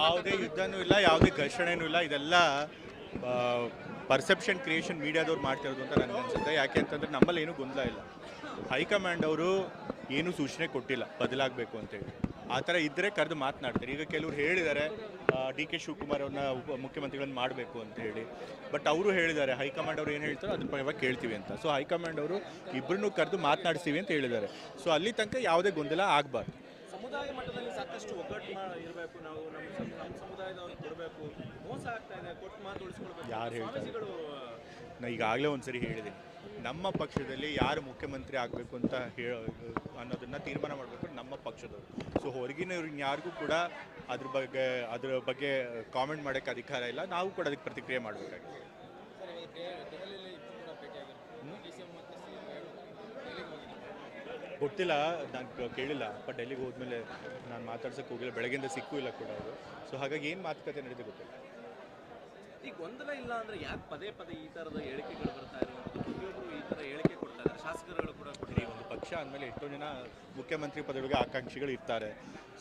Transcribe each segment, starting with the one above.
ಯಾವುದೇ ಯುದ್ಧನೂ ಇಲ್ಲ, ಯಾವುದೇ ಘರ್ಷಣೆನೂ ಇಲ್ಲ. ಇದೆಲ್ಲ ಪರ್ಸೆಪ್ಷನ್ ಕ್ರಿಯೇಷನ್ ಮೀಡಿಯಾದವ್ರು ಮಾಡ್ತಿರೋದು ಅಂತ ನನಗೆ ಅನಿಸುತ್ತೆ. ಯಾಕೆ ಅಂತಂದ್ರೆ ನಮ್ಮಲ್ಲಿ ಏನೂ ಗೊಂದಲ ಇಲ್ಲ. ಹೈಕಮಾಂಡ್ ಅವರು ಏನೂ ಸೂಚನೆ ಕೊಟ್ಟಿಲ್ಲ, ಬದಲಾಗಬೇಕು ಅಂತೇಳಿ ಆ ಥರ ಇದ್ದರೆ ಕರೆದು ಮಾತನಾಡ್ತಾರೆ. ಈಗ ಕೆಲವರು ಹೇಳಿದ್ದಾರೆ ಡಿ ಕೆ ಶಿವಕುಮಾರ್ ಅವ್ರನ್ನ ಉಪ, ಮುಖ್ಯಮಂತ್ರಿಗಳನ್ನ ಮಾಡಬೇಕು ಅಂತ ಹೇಳಿ. ಬಟ್ ಅವರು ಹೇಳಿದ್ದಾರೆ, ಹೈಕಮಾಂಡ್ ಅವ್ರು ಏನು ಹೇಳ್ತಾರೋ ಅದ್ರ ಪರವಾಗಿ ಕೇಳ್ತೀವಿ ಅಂತ. ಸೊ ಹೈಕಮಾಂಡ್ ಅವರು ಇಬ್ಬರನ್ನೂ ಕರೆದು ಮಾತನಾಡಿಸ್ತೀವಿ ಅಂತ ಹೇಳಿದ್ದಾರೆ. ಸೊ ಅಲ್ಲಿ ತನಕ ಯಾವುದೇ ಗೊಂದಲ ಆಗಬಾರ್ದು. ಸಮುದಾಯ ಮಟ್ಟದಲ್ಲಿ ಸಾಕಷ್ಟು ಒಗ್ಗಟ್ಟು ಇರಬೇಕು. ನಾವು ನಮ್ಮ ನಮ್ಮ ಸಮುದಾಯದವ್ರಿಗೆ ಕೊಡಬೇಕು. ಮೋಸ ಆಗ್ತಾ ಇದೆ ಕೊಟ್ಟು ಮಾತು ಉಳಿಸ್ಕೊಳ್ಬೇಕು ಯಾರು ಹೇಳ್ತಾರೆ? ಸ್ವಾಮೀಜಿಗಳು ನಾ ಈಗಾಗಲೇ ಒಂದು ಸರಿ ಹೇಳಿದ್ದೀನಿ. ನಮ್ಮ ಪಕ್ಷದಲ್ಲಿ ಯಾರು ಮುಖ್ಯಮಂತ್ರಿ ಆಗಬೇಕು ಅಂತ ಹೇಳ ಅನ್ನೋದನ್ನ ತೀರ್ಮಾನ ಮಾಡಬೇಕು ನಮ್ಮ ಪಕ್ಷದವರು. ಸೊ ಹೊರಗಿನವ್ರಿಗೆ ಯಾರಿಗೂ ಕೂಡ ಅದ್ರ ಬಗ್ಗೆ ಅದ್ರ ಬಗ್ಗೆ ಕಾಮೆಂಟ್ ಮಾಡೋಕ್ಕೆ ಅಧಿಕಾರ ಇಲ್ಲ. ನಾವು ಕೂಡ ಅದಕ್ಕೆ ಪ್ರತಿಕ್ರಿಯೆ ಮಾಡಬೇಕಾಗಿದೆ. ಗೊತ್ತಿಲ್ಲ, ನಾನು ಕೇಳಿಲ್ಲ. ಬಟ್ ಡೆಲ್ಲಿಗೆ ಹೋದ್ಮೇಲೆ ನಾನು ಮಾತಾಡ್ಸಕ್ಕೆ ಹೋಗಿಲ್ಲ, ಬೆಳಗ್ಗೆಯಿಂದ ಸಿಕ್ಕೂ ಇಲ್ಲ ಕೂಡ ಅವರು. ಸೊ ಹಾಗಾಗಿ ಏನು ಮಾತುಕತೆ ನಡೆದಿದೆ ಗೊತ್ತಿಲ್ಲ. ಈಗ ಗೊಂದಲ ಇಲ್ಲ ಅಂದರೆ ಯಾಕೆ ಪದೇ ಪದೇ ಈ ಥರದ ಹೇಳಿಕೆಗಳು ಬರ್ತಾ ಇರುವಂಥದ್ದು ಪ್ರತಿಯೊಬ್ಬರು ಈ ತರ ಹೇಳಿಕೆ ಕೊಡ್ತಾ ಇದ್ದಾರೆ ಶಾಸಕರುಗಳು ಕೂಡ ಈ ಕೊಟ್ಟಿದ್ದಾರೆ ಒಂದು ಪಕ್ಷ ಅಂದಮೇಲೆ ಎಷ್ಟೋ ಜನ ಮುಖ್ಯಮಂತ್ರಿ ಪದವಿಗೆ ಆಕಾಂಕ್ಷಿಗಳು ಇರ್ತಾರೆ.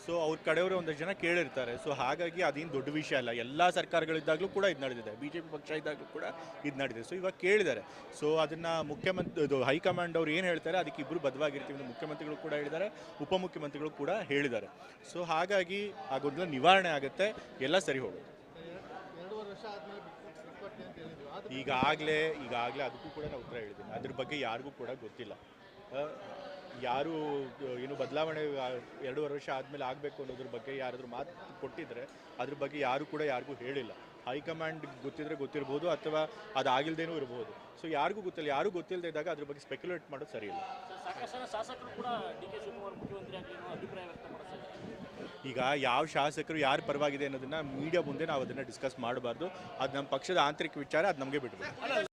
ಸೊ ಅವ್ರ ಕಡೆಯವರು ಒಂದಷ್ಟು ಜನ ಕೇಳಿರ್ತಾರೆ. ಸೊ ಹಾಗಾಗಿ ಅದೇನು ದೊಡ್ಡ ವಿಷಯ ಅಲ್ಲ. ಎಲ್ಲ ಸರ್ಕಾರಗಳಿದ್ದಾಗಲೂ ಕೂಡ ಇದು ನಡೆದಿದೆ. ಬಿ ಜೆ ಪಿ ಪಕ್ಷ ಇದ್ದಾಗಲೂ ಕೂಡ ಇದು ನಡೆದಿದೆ. ಸೊ ಇವಾಗ ಕೇಳಿದ್ದಾರೆ ಸೊ ಅದನ್ನು ಮುಖ್ಯಮಂತ್ರಿ ಇದು ಹೈಕಮಾಂಡ್ ಅವ್ರು ಏನು ಹೇಳ್ತಾರೆ, ಅದಕ್ಕೆ ಇಬ್ಬರು ಬದ್ಧವಾಗಿರ್ತೀವಿ ಅಂತ ಮುಖ್ಯಮಂತ್ರಿಗಳು ಕೂಡ ಹೇಳಿದ್ದಾರೆ ಉಪಮುಖ್ಯಮಂತ್ರಿಗಳು ಕೂಡ ಹೇಳಿದ್ದಾರೆ ಸೊ ಹಾಗಾಗಿ ಆ ಗೊಂದಲ ನಿವಾರಣೆ ಆಗುತ್ತೆ. ಎಲ್ಲ ಸರಿ ಹೋಗುತ್ತೆ ಈಗಾಗಲೇ ಈಗಾಗಲೇ ಅದಕ್ಕೂ ಕೂಡ ನಾನು ಉತ್ತರ ಹೇಳಿದ್ದೀನಿ. ಅದ್ರ ಬಗ್ಗೆ ಯಾರಿಗೂ ಕೂಡ ಗೊತ್ತಿಲ್ಲ. ಯಾರು ಏನು ಬದಲಾವಣೆ ಎರಡೂವರೆ ವರ್ಷ ಆದಮೇಲೆ ಆಗಬೇಕು ಅನ್ನೋದ್ರ ಬಗ್ಗೆ ಯಾರಾದರೂ ಮಾತು ಕೊಟ್ಟಿದ್ರೆ ಅದ್ರ ಬಗ್ಗೆ ಯಾರು ಕೂಡ ಯಾರಿಗೂ ಹೇಳಿಲ್ಲ. ಹೈಕಮಾಂಡ್ ಗೊತ್ತಿದ್ರೆ ಗೊತ್ತಿರ್ಬೋದು ಅಥವಾ ಅದಾಗಿಲ್ದೇನೂ ಇರ್ಬೋದು. ಸೊ ಯಾರಿಗೂ ಗೊತ್ತಿಲ್ಲ. ಯಾರು ಗೊತ್ತಿಲ್ಲದೆ ಇದ್ದಾಗ ಅದ್ರ ಬಗ್ಗೆ ಸ್ಪೆಕ್ಯುಲೇಟ್ ಮಾಡೋದು ಸರಿ ಇಲ್ಲ. ಈಗ ಯಾವ ಶಾಸಕರು ಯಾರು ಪರವಾಗಿದೆ ಅನ್ನೋದನ್ನ ಮೀಡಿಯಾ ಮುಂದೆ ನಾವು ಅದನ್ನ ಡಿಸ್ಕಸ್ ಮಾಡಬಾರ್ದು. ಅದು ನಮ್ಮ ಪಕ್ಷದ ಆಂತರಿಕ ವಿಚಾರ ಅದು ನಮಗೆ ಬಿಟ್ಬಿಟ್ಟು